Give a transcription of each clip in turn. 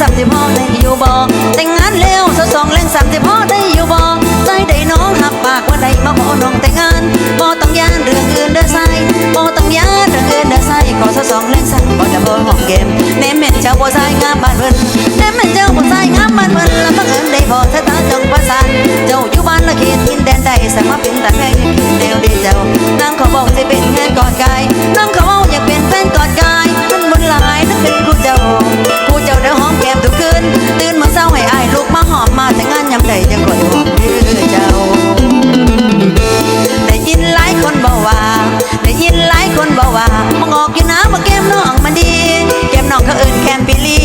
สามสิบพ่อได้อยู่บ่แต่งงานแล้วสาวสองแรงสามสิบพ่อได้อยู่บ่ คนบอกว่ามึงออกอยู่นะมาแก้มน้องมันดีแก้มน้องเขาเอินแก้มปิลี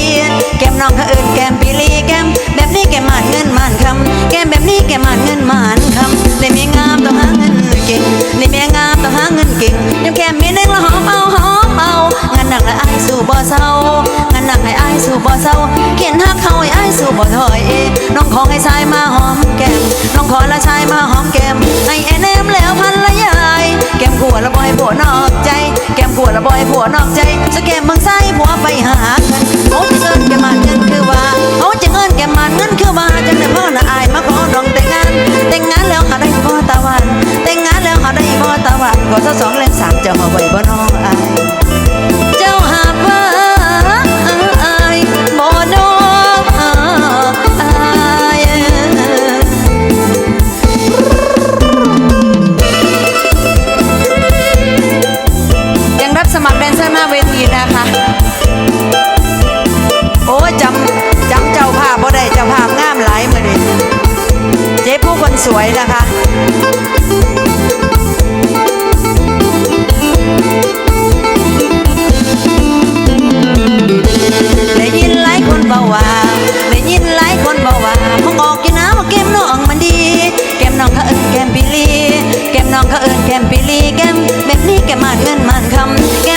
แก้มน้องเขาเอินแก้มปิลีแก้มแบบนี้แก้มหมานเงินหมานคำแก้มแบบนี้แก้มหมานเงินหมานคำในเมียงามต้องหาเงินเก่งในเมียงามต้องหาเงินเก่งยังแก้มมีนึงล้วหอมเอาหอมเอางานหนักและอายสู่บ่เศร้างานหนักให้อายสู่บ่เศร้าเขียนหักเขาให้อายสู่บ่ถอยน้องขอให้ชายมาหอมแก้มน้องขอละชายมาหอมแก้ม นอกใจสแก้มเมืองไส้ผัวไปหาเงิน สวยนะคะได้ยินหลายคนบอกว่าได้ยินหลายคนบอกว่ามึงออกกี่น้ำว่าแก้มน้องมันดี แก้มน้องเขาเอิญแก้มปิลี แก้มน้องเขาเอิญแก้มปิลี แก้มแบบนี้แก้มมาเงินมานคำแก้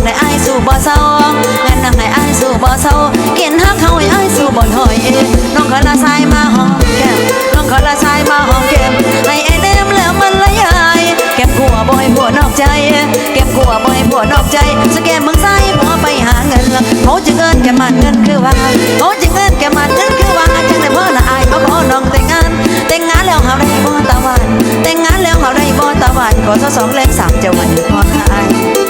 กได้อายสู่บ่เศร้างานหนักให้อายสู่บ่เศร้าเขียนหักเขาให้อายสู่บ่ถอยเองน้องขอละสายมาหอมแก้มน้องขอละสายมาหอมแก้มให้ไอ้แนมแล้วมันละยายแก้มขัวบ่ให้ผัวนอกใจแก้มขัวบ่ให้ผัวนอกใจสแกมเมืองไส้ผัวไปหาเงินเขาจะเงินแกมันเงินคือว่าเขาจะเงินแกมันเงินคือว่าจังได้พ่อละอายมาขอน้องแต่งงาน แต่งงานแล้วเขาได้บ่ตะวันแต่งงานแล้วเขาได้บ่ตะวันขอสองเลขสามเจ้าวันพ่ออา